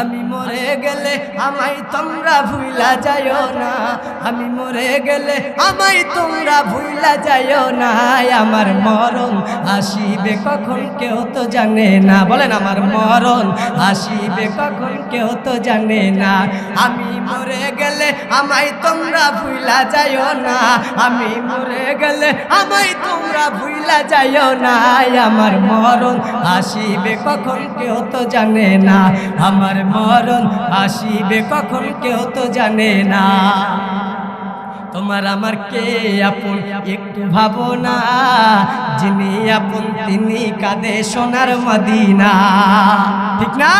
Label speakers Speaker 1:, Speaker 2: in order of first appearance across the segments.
Speaker 1: আমি মরে গেলে আমায় তোমরা ভুইলা যাইও না। আমি মরে গেলে আমায় তোমরা ভুইলা যাইও না। আমার মরণ আসিবে কখন কেউ তো জানে না। বলেন আমার মরণ আসিবে কখন কেউ তো জানে না। আমি মরে গেলে আমায় তোমরা ভুইলা যাইও না। আমি মরে গেলে আমায় তোমরা ভুইলা যাইও না। আমার মরণ আসিবে কখন কেউ তো জানে না। আমার মরণ আসিবে কখন কেউ তো জানে না। তোমার আমার কে আপন একটু ভাবো না। যিনি আপন, তিনি কাঁদে সোনার মদিনা। ঠিক না?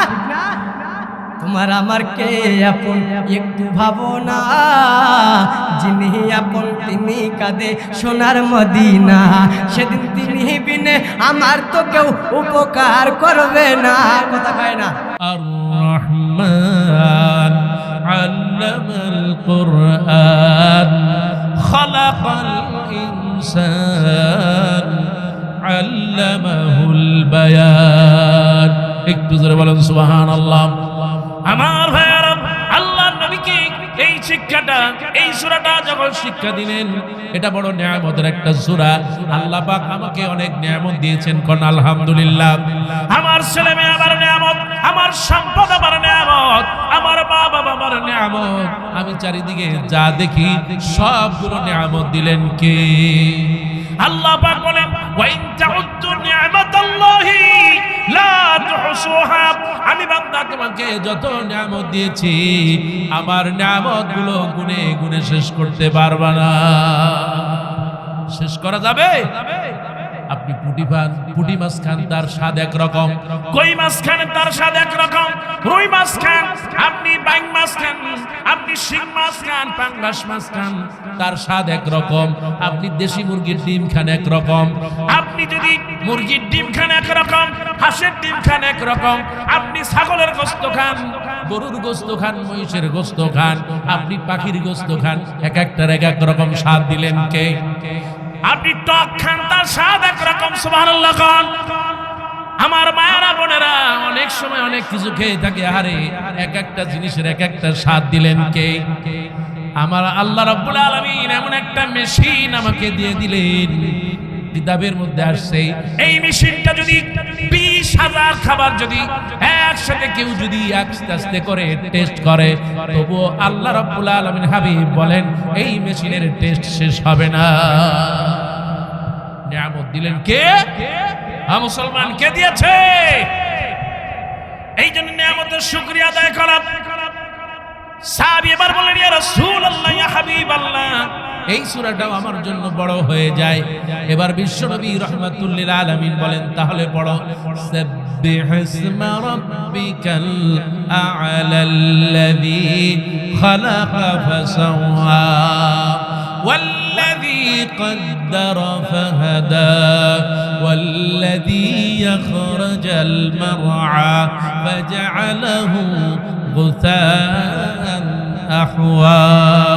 Speaker 1: তোমার আমার কে আপন একটু ভাবো না যিনি আপন তিনি কাঁদে সোনার মদিনা সেদিন তিনি বিনে আমার তো কেউ উপকার করবে না কথা কয় না
Speaker 2: الرحمن علم القرآن خلق الإنسان علمه البيان একটু জোরে বলেন সুবহান আল্লাহ আমার ভাইয়ারা আল্লাহ নবীকে এই শিক্ষাটা এই সূরাটা যখন শিক্ষা দিলেন এটা বড় নিয়ামতের একটা সূরা। আল্লাহ পাক আমাকে অনেক নিয়ামত দিয়েছেন কোন আলহামদুলিল্লাহ। আমার ছেলে মেয়ে আমার নিয়ামত আমার সম্পদ আমার নিয়ামত আমার মা বাবা আমার নিয়ামত। আমি চারিদিকে যা দেখি সবগুলো নিয়ামত দিলেন কে? আল্লাহ পাক বলেন ওয়াইন তাউদ্দু তুহসুহা আমি বান্দা তোমাকে যত নিয়ামত দিয়েছি, আমার নিয়ামতগুলো গুনে গুনে শেষ করতে পারবা না। শেষ করা যাবে? আপনি পুটি পান পুটি মাছ খান তার স্বাদ এক রকম কই মাছ খান তার স্বাদ এক রকম রুই মাছ খান আপনি বাইং মাছ খান আপনি শিং মাছ খান পাঙ্গাস মাছ খান তার স্বাদ এক রকম আপনি দেশি মুরগির ডিম খান এক রকম আপনি যদি মুরগির ডিম খান এক রকম হাঁসের ডিম খান এক রকম আপনি ছাগলের গোস্ত খান। গরুর গোস্ত খান মহিষের গোস্ত খান আপনি পাখির গোস্ত খান এক একটার এক এক রকম স্বাদ দিলেন কে? আপনি টক খান, তার স্বাদ একরকম, সুবহানাল্লাহ খান। আমার মায়েরা, বোনেরা, অনেক সময় অনেক কিছু খেয়ে থাকে আরে এক একটা জিনিসের এক একটা স্বাদ দিলেন কে? আমার আল্লাহ রাব্বুল আলামিন এমন একটা মেশিন আমাকে দিয়ে দিলেন। কিতাবের মধ্যে আসছে, এই মেশিনটা যদি বিশ হাজার খাবার যদি একসাথে কেউ যদি আস্তে আস্তে করে টেস্ট করে, তবুও আল্লাহ রাব্বুল আলামিন হাবিব বলেন, এই মেশিনের টেস্ট শেষ হবে না। নিয়ামত দিলেন কে? হ্যাঁ মুসলমান, কে দিয়েছে? এই জন্য নিয়ামতের শুকরিয়া আদায় করা। সাহাবী এবার বললেন ইয়া রাসূলুল্লাহ, ইয়া হাবিবাল্লাহ এই সূরাটাও আমার জন্য বড় হয়ে যায় এবার বিশ্বনবী রাহমাতুল্লিল আলামিন বলেন তাহলে পড়ো সাব্বিহ ইসমা রাব্বিকাল আ'লাল্লাযী খালাকা ফাসাওয়া والذي قدر فهدى والذي يخرج المرعى فجعله غثاء أحوى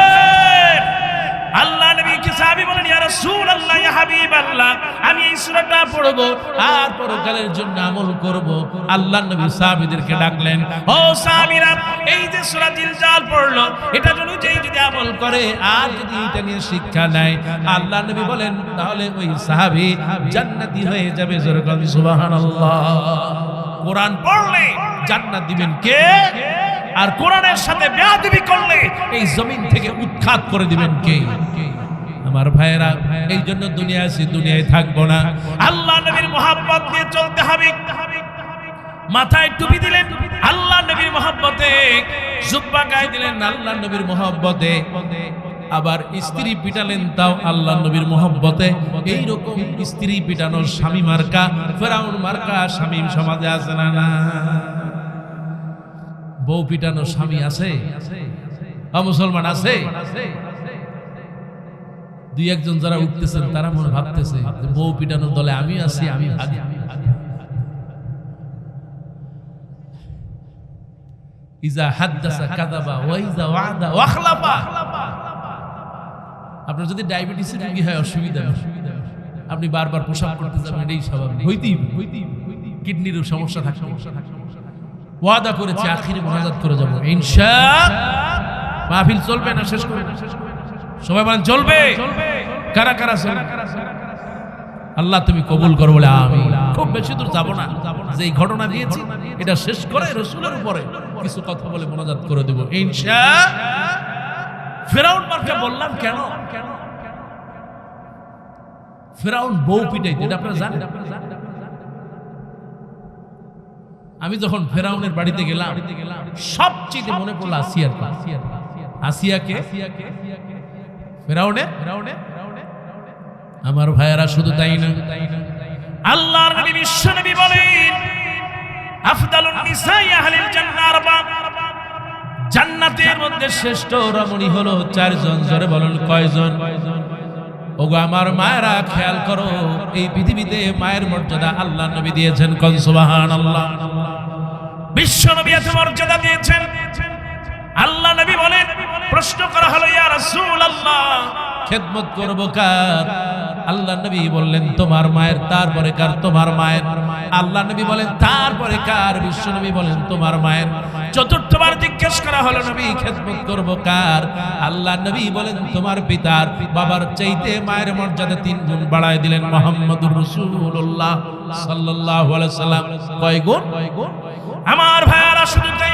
Speaker 2: সূরাটা পড়ব, আর পরকালের জন্য আমল করব। আল্লাহ নবী সাহাবীদেরকে ডাকলেন, ও সাহাবীরা, এই যে সূরা জিলজাল পড়ল, এটা জন্য যেই যদি আমল করে, আর যদি এটা নিয়ে শিক্ষা নেয়? আল্লাহ নবী বলেন, তাহলে ওই সাহাবী জান্নাতি হয়ে যাবে যেরকম সুবহানাল্লাহ। কোরআন পড়লে জান্নাত দিবেন কে? আর কোরআনের সাথে বেয়াদবি করলে এই জমিন থেকে উৎখাত করে দিবেন কে? আমার ভাইয়েরা, এই জন্য দুনিয়া আছি, দুনিয়ায় থাকব না। আল্লাহ নবীর মোহাম্মত নিয়ে চলতে হবে। মাথায় টুপি দিলেন, আল্লাহ নবীর মোহাম্মতে জুব্বা গায়ে দিলেন, আল্লাহ নবীর মোহাম্মতে আবার স্ত্রী পিটালেন, তাও আল্লাহ নবীর মোহব্বতে। এইরকম স্ত্রী পিটানোর স্বামী মার্কা, ফেরাউন মার্কা স্বামী সমাজে আছে না না? বউ পিটানোর স্বামী আছে? মুসলমান আছে? দুই একজন যারা উঠতেছেন, তারা মনে ভাবতেছে বউ পিটানোর দলে আমি আছি, আমি ভাগি। আপনার যদি হয়, অসুবিধা। আপনি বারবার প্রসাব করতে যাবেন, এটাই স্বাভাবিক। হইতেই কিডনির সমস্যা থাকে করে যাব। ইনশা মাহফিল চলবে না, শেষ করবে সবাই বলেন, চলবে। কারা কারা আল্লাহ তুমি কবুল করো বলে আমি খুব বেশি দূর যাব না। যে ঘটনা দিয়েছি, এটা শেষ করে রসুলের উপরে কিছু কথা বলে মোনাজাত করে দেব। বললাম, কেন? ফেরাউন বউ পিটাইতে আপনারা জানেন? আমি যখন ফেরাউনের বাড়িতে গেলাম, সবচেয়ে মনে পড়ল আসিয়ার কথা। আসিয়াকে? ফেরাউনে ফেরাউনে আমার ভাইয়েরা শুধু তাই না। আল্লাহর নবী, বিশ্ব নবী বলেন, আফদালুন নিসাই আহলিল জান্নার বাব জান্নাতের মধ্যে শ্রেষ্ঠ রমণী হলো চারজন, জোরে বলেন, কয়জন? ওগো আমার মায়েরা, খেয়াল করো, এই পৃথিবীতে মায়ের মর্যাদা আল্লাহ নবী দিয়েছেন কন? সুবহানাল্লাহ। বিশ্ব নবী এত মর্যাদা দিয়েছেন। আল্লাহ নবী বলেন প্রশ্ন করা হলো ইয়া রাসূলুল্লাহ! খেদমত করব কার? আল্লাহ নবী বললেন তোমার মায়ের তারপরে কার? তোমার মায়ের। আল্লাহ নবী বলেন তারপরে কার? বিশ্ব নবী বলেন তোমার মায়ের। চতুর্থবার জিজ্ঞেস করা হলো নবী খেদমত করব কার? আল্লাহ নবী বলেন তোমার পিতার বাবার চাইতে মায়ের মর্যাদা তিন গুণ বাড়ায় দিলেন মোহাম্মদুর রাসূলুল্লাহ সাল্লাল্লাহু আলাইহি সাল্লাম। কয় গুণ? আমার ভাইয়ারা শুধু তাই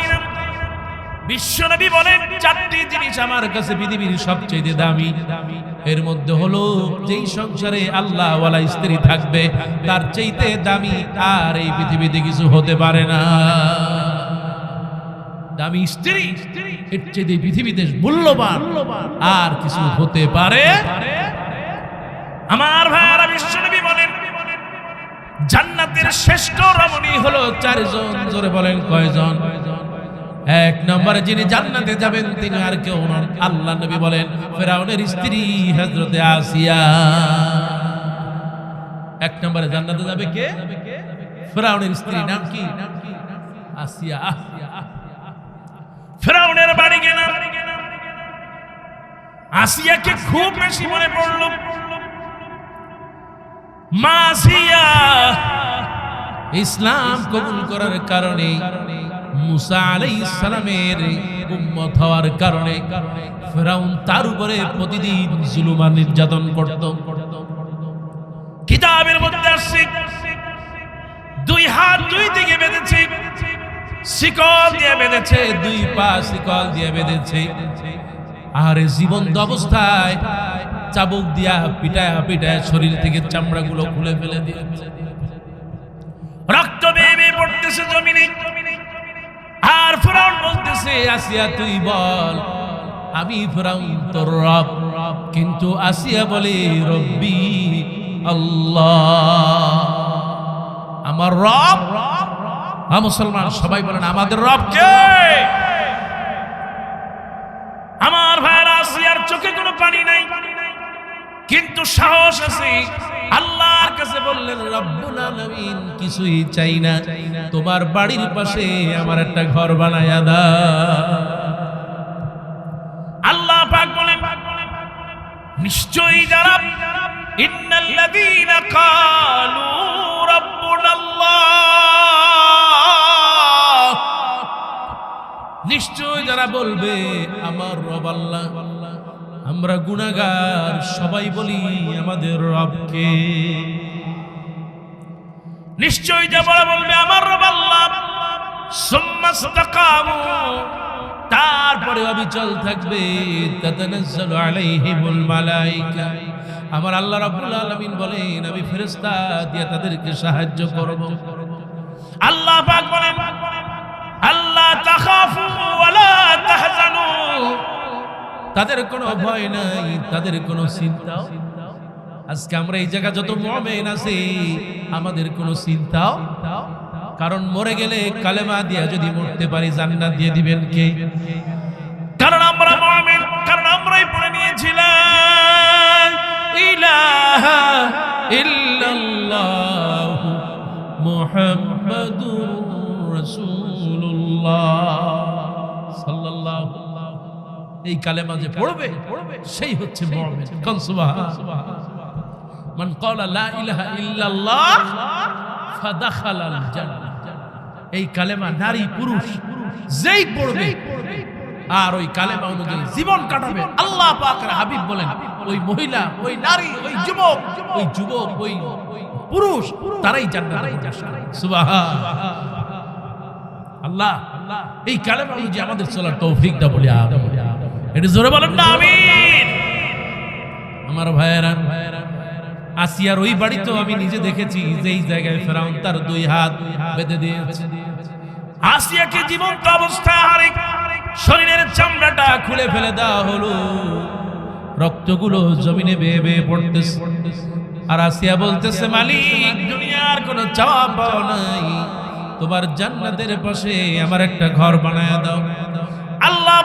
Speaker 2: বিশ্বনবী বলেন, চারটি জিনিস আমার কাছে পৃথিবীর সবচেয়ে দামি। এর মধ্যে হলো, যেই সংসারে আল্লাহ ওয়ালা স্ত্রী থাকবে, তার চাইতে দামি আর এই পৃথিবীতে কিছু হতে পারে না। দামি স্ত্রী, এর চাইতে পৃথিবীতে মূল্যবান আর কিছু হতে পারে। আমার ভাইয়ারা, বিশ্বনবী বলেন, জান্নাতের শ্রেষ্ঠ রমণী হলো চারজন, জোরে বলেন কয়জন? এক নম্বরে যিনি জান্নাতে যাবেন, তিনি আর কেউ নন। আল্লাহ নবী বলেন, ফেরাউনের স্ত্রী হযরতে আসিয়া। এক নম্বরে জান্নাতে যাবে কে? ফেরাউনের স্ত্রী। নাম কি? আসিয়া। ফেরাউনের বাড়ি গেলাম আসিয়াকে খুব বেশি মনে পড়ল। মাসিয়া ইসলাম কবুল করার কারণে মুসা নির্যাতন কিতাবের মধ্যে দুই হাত দুই বেঁধেছে, শিকল দিয়ে বেঁধেছে, দুই পা শিকল দিয়ে বেঁধেছে। আর জীবন্ত অবস্থায় চাবুক দিয়া পিটায় পিটায় শরীর থেকে চামড়াগুলো খুলে ফেলে দিয়ে রক্ত বেয়ে বেয়ে পড়তেছে জমিনে আর ফেরাউন বলতেছে আসিয়া তুই বল, আমি ফেরাউন তোর রব। কিন্তু আসিয়া বলে, রব্বি আল্লাহ। আমার রব? হ্যাঁ মুসলমান, সবাই বলেন, আমাদের রব কে? আমার ভাইয়েরা, আসিয়ার চোখে কোনো পানি নাই। কিন্তু সাহস আছে আল্লাহর কাছে বললেন, রব্বুল আলামিন, কিছুই চাই না। তোমার বাড়ির পাশে আমার একটা ঘর বানায়া দাও। আল্লাহ পাক বলেন, নিশ্চয়ই যারা ইন্নাল্লাযীনা রাব্বুনাল্লাহ। নিশ্চয় যারা বলবে, আমার রব আল্লাহ। আমরা গুনাগার সবাই বলি আমাদের রবকে। নিশ্চয় যারা বলবে, আমার রব আল্লাহ। তারপরে অবিচল থাকবে আমার আল্লাহ রাব্বুল আলামিন বলেন, আমি ফেরেশতা দিয়ে তাদেরকে সাহায্য করব। আল্লাহ পাক বলেন আল্লাহ তাখাফু ওয়ালা তাহজানু। তাদের কোনো ভয় নাই তাদের কোনো চিন্তাও। আজকে আমরা এই জায়গা যত মমেন আছি আমাদের কোনো চিন্তাও। কারণ মরে গেলে কালেমা দিয়া যদি মরতে পারি জান্নাত দিয়ে দিবেন কে? কারণ আমরা মমেন কারণ আমরাই পড়ে নিয়েছিলাম ইলাহা ইল্লাল্লাহ মুহাম্মাদুর রাসূলুল্লাহ সাল্লাল্লাহু এই কালেমা যে পড়বে, সেই হচ্ছে এই কালেমা নারী পুরুষ যেই পড়বে, আর ওই কালেমা অনুযায়ী জীবন কাটাবে। আল্লাহ পাকের হাবিব বলেন, ওই মহিলা, ওই নারী, ওই যুবক ওই যুবক, ওই পুরুষ, তারাই জান্নাতে সুবহান। আল্লাহ, এই কালেমা অনুযায়ী আমাদের চলার তৌফিকটা বলি, আমিন। এটা জোরে বলেন না, আমিন। আমার ভাইয়েরা, আসিয়ার ওই বাড়ি তো আমি নিজে দেখেছি যেই জায়গায় ফেরাউন তার দুই হাত বেঁধে দিয়েছে। আসিয়াকে জীবন্ত অবস্থায় শরীরের চামড়াটা খুলে ফেলে দেওয়া হলো। রক্তগুলো জমিনে বেয়ে বেয়ে পড়তেছে। আর আসিয়া বলতেছে, মালিক, দুনিয়ার কোনো চাওয়া পাওয়া নাই। তোমার জান্নাতের পাশে আমার একটা ঘর বানায় দাও। আল্লাহ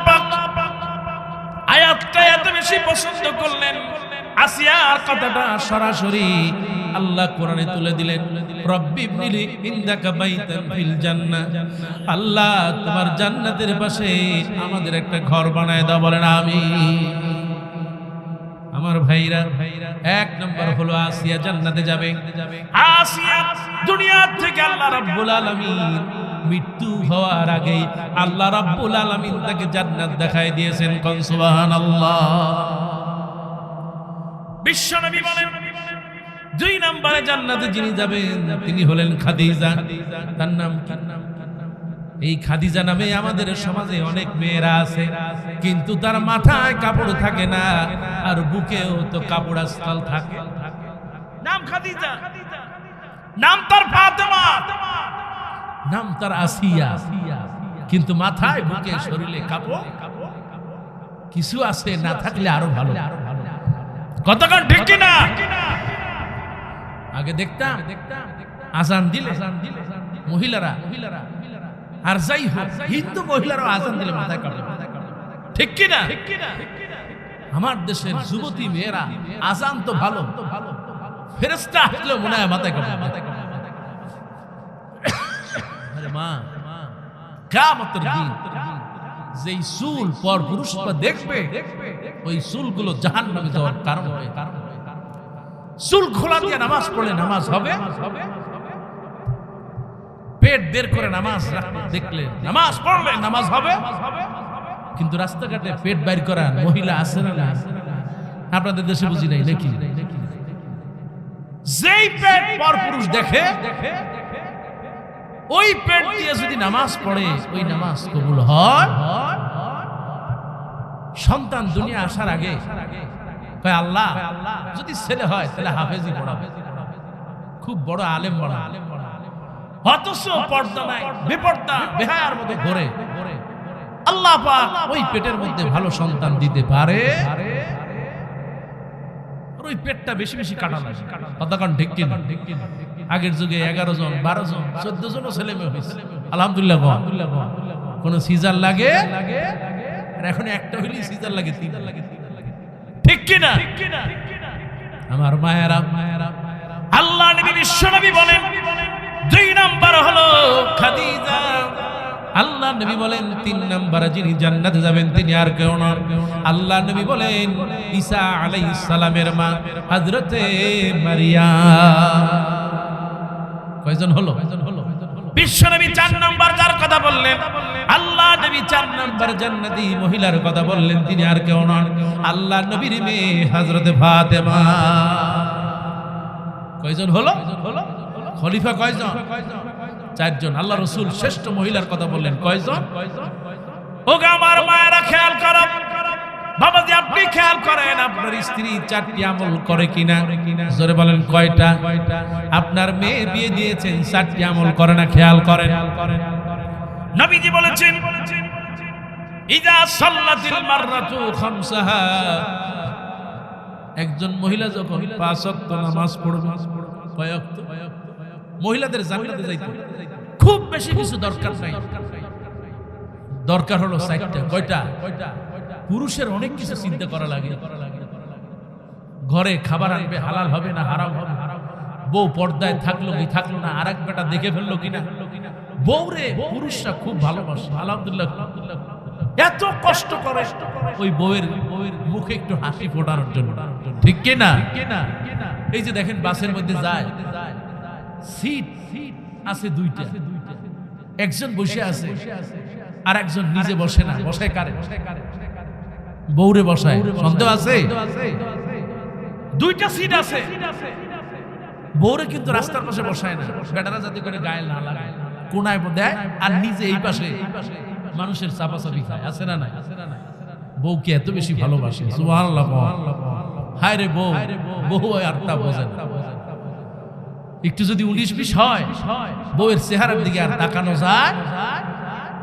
Speaker 2: বেশি পছন্দ করলেন। আসিয়ার কথাটা সরাসরি আল্লাহ কোরআনে তুলে দিলেন। রব্বি আল্লাহ তোমার জান্নাতের পাশে আমাদের একটা ঘর বানায় দাও, বলেন আমি আমার ভাইরা, এক নম্বর হলো আসিয়া জান্নাতে যাবে। আসিয়া দুনিয়া থেকে আল্লাহ রাব্বুল আলামিন মৃত্যু হওয়ার আগে আল্লাহ রাব্বুল আলামিন তাকে জান্নাত দেখায় দিয়েছেন। কোন সুবহানাল্লাহ। বিশ্বনবী বলেন, দুই নম্বরে জান্নাতে যিনি যাবেন, তিনি হলেন খাদিজা। তার নাম কি? এই খাদিজা নামে আমাদের সমাজে অনেক মেয়েরা আছে কিন্তু তার মাথায় কাপড় থাকে না আর বুকেও তো কাপড় আজকাল থাকে। নাম খাদিজা। নাম তার ফাতেমা। নাম তার আসিয়া। কিন্তু মাথায় বুকে শরীরে কাপড়। কিছু আছে না থাকলে আরও ভালো। কতক্ষণ ঠিক কিনা? আগে দেখতাম আজান দিলে মহিলারা মহিলারা আর যাই হোক, হিন্দু মহিলারাও আজান দিলে মাথায় কাপড় ঠিক কিনা? আমার দেশের যুবতী মেয়েরা আজান তো ভালো ফেরেস্তা আসলেও মনে হয় মাথায় দিন যেই চুল পর পুরুষরা দেখবে, ওই চুলগুলো জাহান্নামে যাওয়ার কারণ হবে। চুল খোলা দিয়ে নামাজ পড়লে নামাজ হবে? পেট বের করে নামাজ দেখলে নামাজ পড়লে নামাজ হবে। কিন্তু রাস্তাঘাটে পেট বাইর করা মহিলা আছে না না আপনাদের দেশে বুঝি নাই, নাকি? যেই পেট পর পুরুষ দেখে, ওই পেট দিয়ে যদি নামাজ পড়ে, ওই নামাজ কবুল হয়। সন্তান দুনিয়া আসার আগে কয়, আল্লাহ, যদি ছেলে হয়, তাহলে হাফেজি পড়াবে। খুব বড় আলেম বড় আগের যুগে এগারো জন, বারো জন, চোদ্দ জন ছেলে মেয়ে হয়েছে। আলহামদুলিল্লাহ সিজার লাগে? আর এখন একটা হইলেই সিজার লাগে তিন লাগে ঠিক কিনা? আমার মায়েরা মায়েরা, আল্লাহ নবী, বিশ্ব নবী বলেন দুই নাম্বার হলো খাদিজা। আল্লাহ নবী বলেন, তিন নাম্বার যিনি জান্নাতে যাবেন তিনি আর কেউ নন। আল্লাহ নবী বলেন, ঈসা আলাইহিস সালামের মা, হযরতে মারিয়াম কয়জন হলো? বিশ্বনবী চার নাম্বার যার কথা বললেন, আল্লাহ নবী চার নাম্বার জান্নাতি মহিলার কথা বললেন, তিনি আর কেউ নন। আল্লাহ নবীর মেয়ে হযরতে ফাতেমা। কয়জন হলো হলো? খলিফা কয়জন? চারজন। আল্লাহ রসুল শ্রেষ্ঠ মহিলার কথা বললেন, কয়জন? ওকে আমার মায়েরা খেয়াল করেন আপনার স্ত্রী আমল করে কিনা? আপনার মেয়ে দিয়েছেন আমল করে না? খেয়াল বলেছেন ইজা একজন মহিলা যখন পাঁচ ওয়াক্ত নামাজ পড়বে, কয়? মহিলাদের জান্নাতে যাইতে খুব বেশি কিছু দরকার নাই। দরকার হলো সাইটটা কয়টা? পুরুষের অনেক কিছু চিন্তা করা লাগে। ঘরে খাবার আনবে, হালাল হবে না, হারাম হবে? বউ পর্দায় থাকল কি থাকল না আর এক বেটা দেখে ফেলল কিনা? বউ রে পুরুষরা খুব ভালোবাসে, আলহামদুলিল্লাহ। এত কষ্ট করে ওই বউয়ের বউয়ের মুখে একটু হাসি ফোটানোর জন্য। ঠিক কি না এই যে দেখেন বাসের মধ্যে যায়। সিট আছে দুইটা। একজন বসে আছে আর একজন নিজে বসে না বসে কারে? বউরে বসায়। সন্দেহ আছে? দুইটা সিট আছে। বউরে কিন্তু রাস্তার পাশে বসায় না। বেটারা যাতে করে গায়ে না লাগে। কোনায় দেয় আর নিজে এই পাশে মানুষের চাপাচাপি খায়। আছে না নাই? বউকে এত বেশি ভালোবাসে। সুবহানাল্লাহ। হায় রে বউ। বউ। আর তা বোঝে না। একটু যদি উনিশ বিশ হয়, বউয়ের চেহারার দিকে আর তাকানো যায়,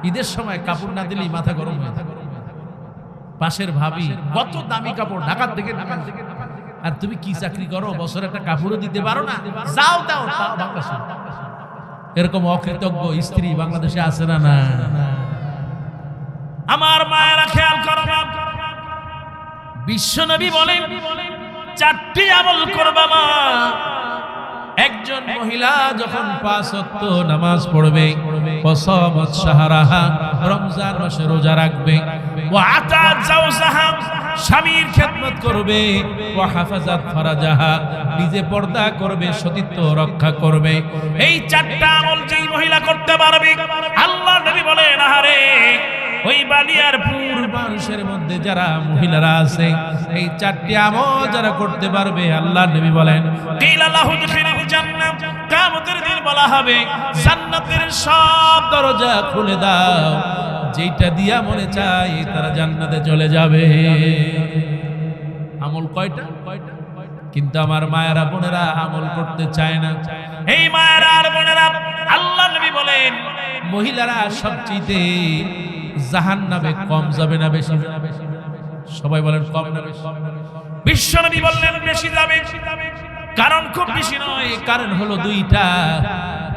Speaker 2: ঈদের সময় কাপড় না দিলেই মাথা গরম হয়ে থাকে। পাশের ভাবি, কত দামি কাপড়, ঢাকার থেকে আর তুমি কি চাকরি করো? বছর একটা কাপড়ও দিতে পারো না। যাও দাও তাও এরকম অকৃতজ্ঞ স্ত্রী বাংলাদেশে আছে না না আমার মায়েরা খেয়াল করো বিশ্বনবী বলেন, চারটি আমল করবা মা। একজন মহিলা যখন পাঁচ ওয়াক্ত নামাজ পড়বে ওয়াসামাত শাহরাহা রমজান মাসে রোজা রাখবে। ওয়া আতাত জাওজাহা, স্বামীর খেদমত করবে। ওয়া হাফাজাত ফারাজাহা, নিজে পর্দা করবে, সতীত্ব রক্ষা করবে। এই চারটা আমল যেই মহিলা করতে পারবে, আল্লাহ নবী বলেন, আহারে ওই বালিয়ারপুর মানুষের মধ্যে যারা মহিলারা আছে, এই চারটি আমল যারা করতে পারবে, আল্লাহ নবী বলেন কিয়ামতের দিন বলা হবে, জান্নাতের সব দরজা খুলে দাও যেটা দিয়া মনে চাই তারা জান্নাতে চলে যাবে। আমল কয়টা কয়টা? কিন্তু আমার মায়েরা, বোনেরা আমল করতে চায় না। এই মায়েরা আর বোনেরা, আল্লাহ নবী বলেন, মহিলারা সবচেয়ে জাহান নামে কম যাবে না বেশি? সবাই বলেন কম। না বেশি বিশ্বনবী বললেন, বেশি যাবে। কারণ খুব বেশি নয়, কারণ হলো দুইটা।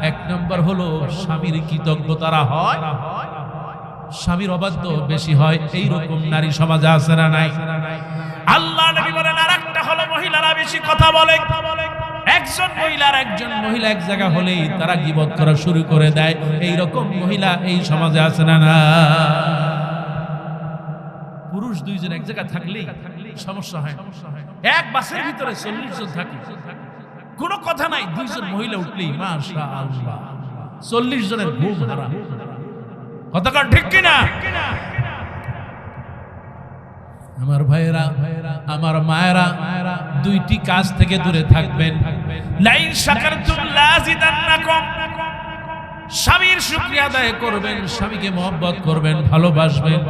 Speaker 2: এক নম্বর হলো স্বামীর কৃতজ্ঞতারা হয়। স্বামীর অবাধ্য বেশি হয়। এই রকম নারী সমাজে আছে না নাই? আল্লাহ নবী বলেন আর একটা হলো মহিলারা বেশি কথা বলে কথা বলে। একজন মহিলার একজন মহিলা এক জায়গা হলেই তারা গিবত করা শুরু করে দেয়। এই রকম মহিলা এই সমাজে আছে না না? পুরুষ দুইজন এক জায়গায় থাকলেই সমস্যা হয়। এক বাসের ভিতরে চল্লিশ জন থাকে। কোনো কথা নাই, দুইজন মহিলা উঠলেই মাশা আল্লাহ চল্লিশ জনের ঘুম হারা কথা ঠিক কিনা? আমার ভাইয়েরা, আমার মায়েরা, দুইটি কাজ থেকে দূরে থাকবেন। লাইন স্বামীর শুকরিয়া আদায় করবেন, স্বামীকে মহব্বত করবেন, ভালোবাসবেন।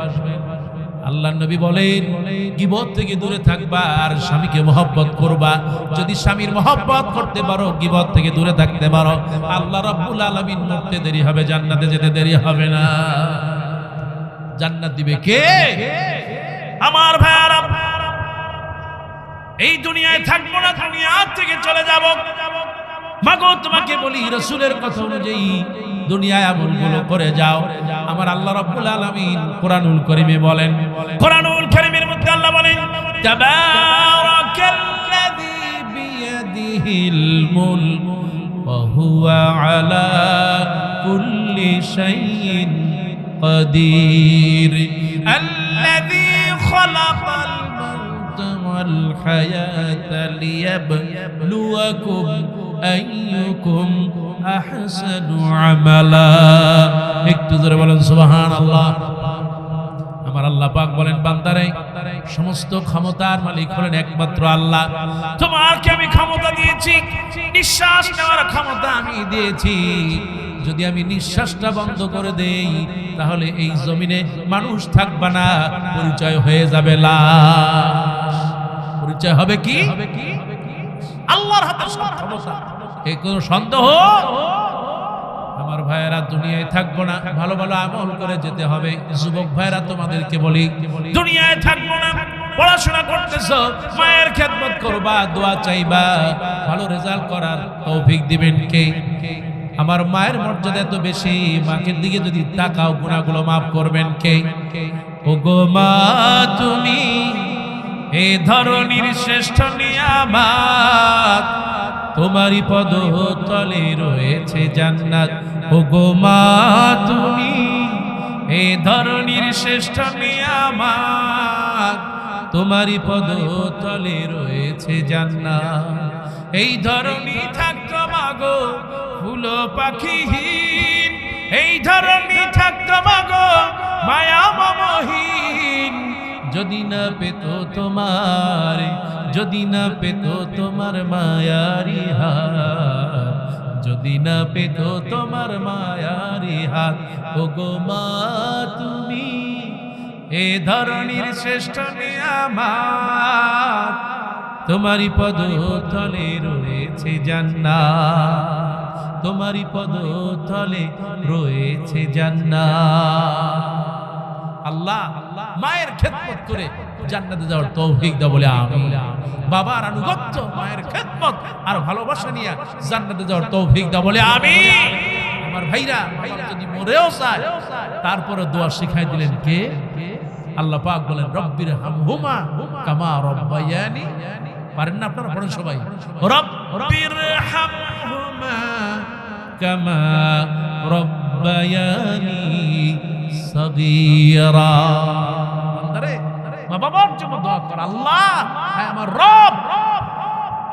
Speaker 2: আল্লাহ নবী বলেন, গিবত থেকে দূরে থাকবা আর স্বামীকে মহব্বত করবা। যদি স্বামীর মহব্বত করতে পারো, গিবত থেকে দূরে থাকতে পারো। আল্লাহ রাব্বুল আলামিন মরতে দেরি হবে, জান্নাতে যেতে দেরি হবে না। জান্নাত দিবে কে? আমার ভাইয়ারা এই দুনিয়ায় থাকবো না দুনিয়া থেকে চলে যাব মাগো তোমাকে বলি রসুলের কথা অনুযায়ী দুনিয়ায় আমলগুলো করে যাও আমার আল্লাহ রাব্বুল আলামিন কোরআনুল কারীমে বলেন কোরআনুল কারীমের মধ্যে আল্লাহ বলেন তাবারাকাল্লাযী বিয়াদিহিল মুলক ওয়া হুয়া আলা কুল্লি শাইইন قدير الذي خلق الموت والحياة ليبلوكم أيكم أحسن عملا একটু জোরে বলেন সুবহান আল্লাহ আমার আল্লাহ পাক বলেন বান্দারে সমস্ত ক্ষমতার মালিক হলেন একমাত্র আল্লাহ তোমাকে আমি ক্ষমতা দিয়েছি নিঃশ্বাস নেওয়ার ক্ষমতা আমি দিয়েছি যদি আমি নিঃশ্বাসটা বন্ধ করে দেই, তাহলে এই জমিনে মানুষ থাকবে না, পরিচয় হয়ে যাবে লাশ পরিচয় হবে কি? আল্লাহর হাতে সব কোন সন্দেহ? আমার ভাইয়েরা দুনিয়ায় থাকব না, ভালো ভালো আমল করে যেতে হবে। যুবক ভাইয়েরা তোমাদেরকে বলি, দুনিয়ায় থাকব না, পড়াশোনা করতেছ, মায়ের খেদমত করবা, দোয়া চাইবা, ভালো রেজাল্ট করার তৌফিক দিবেন কে? আমার মায়ের মর্যাদা এত বেশি, মাকে দিকে যদি তাকাও, গুণাগুলো মাফ করবেন কে? ও গো মা, তুমি এ ধরনীর শ্রেষ্ঠ নিয়ামাত তোমারই পদ তলে রয়েছে জান্নাত। ও গো মা, তুমি এ ধরনীর শ্রেষ্ঠ নিয়ামাত তোমারই পদ তলে রয়েছে জান্নাত। এই ধরনী থাকতো মাগো ফুল পাখিহীন। এই ধরনী থাকতো মাগো, মায়া মমহীন। যদি না পেত তোমার, যদি না পেত তোমার মায়ারি হাত, যদি না পেত তোমার মায়ারি হাত ও গো মা তুমি এ ধরনীর শ্রেষ্ঠ নিয়ামাত। তোমারই পদ তলে রয়েছে জান্নাত। তোমারই পদ তলে রয়েছে আল্লাহ, মায়ের খেদমত করে জান্নাতে যাওয়ার তৌফিক দাও বলে বাবার আনুগত্য, মায়ের খেদমত আর ভালোবাসা নিয়ে জান্নাতে যাওয়ার তৌফিক দাও বলে আমি। আমার ভাইরা ভাইরা যদি মরেও চায় তারপরে দোয়া শিখাই দিলেন কে? আল্লাহ পাক বলেন রব্বির হামহুমা কামা রব্বায়ানি পারেন না আপনারা? পড়েন সবাই। রব্বির হামহুমা কামা রব্বায়ানি সগীরা। বান্দারে মা বাবার জন্য দোয়া কর। আল্লাহ হ্যাঁ আমার রব।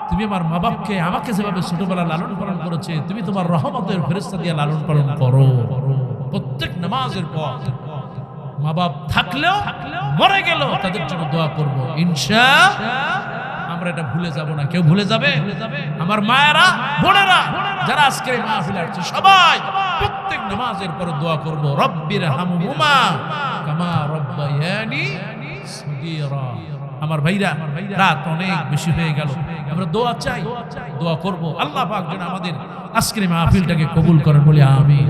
Speaker 2: তুমি আমার মা বাপকে আমাকে যেভাবে ছোটবেলা লালন পালন করেছে তুমি তোমার রহমতের ফেরেস্তা দিয়ে লালন পালন করো। প্রত্যেক নামাজের পর মা বাপ থাকলেও মরে গেল তাদের জন্য দোয়া করব। ইনশা আমরা এটা ভুলে যাব না। কেউ ভুলে যাবে? আমার মায়েরা, বোনেরা, যারা আজকে মা ফিলে আসছে, সবাই প্রত্যেক নামাজের পরে দোয়া করব, রব্বির হামহুমা কামা রব্বায়ানি সগীরা। আমার ভাইরা, রাত অনেক বেশি হয়ে গেল। আমরা দোয়া চাই, দোয়া করব। আল্লাহ পাক যেন আমাদের আজকের মাহফিলটাকে কবুল করেন বলে আমি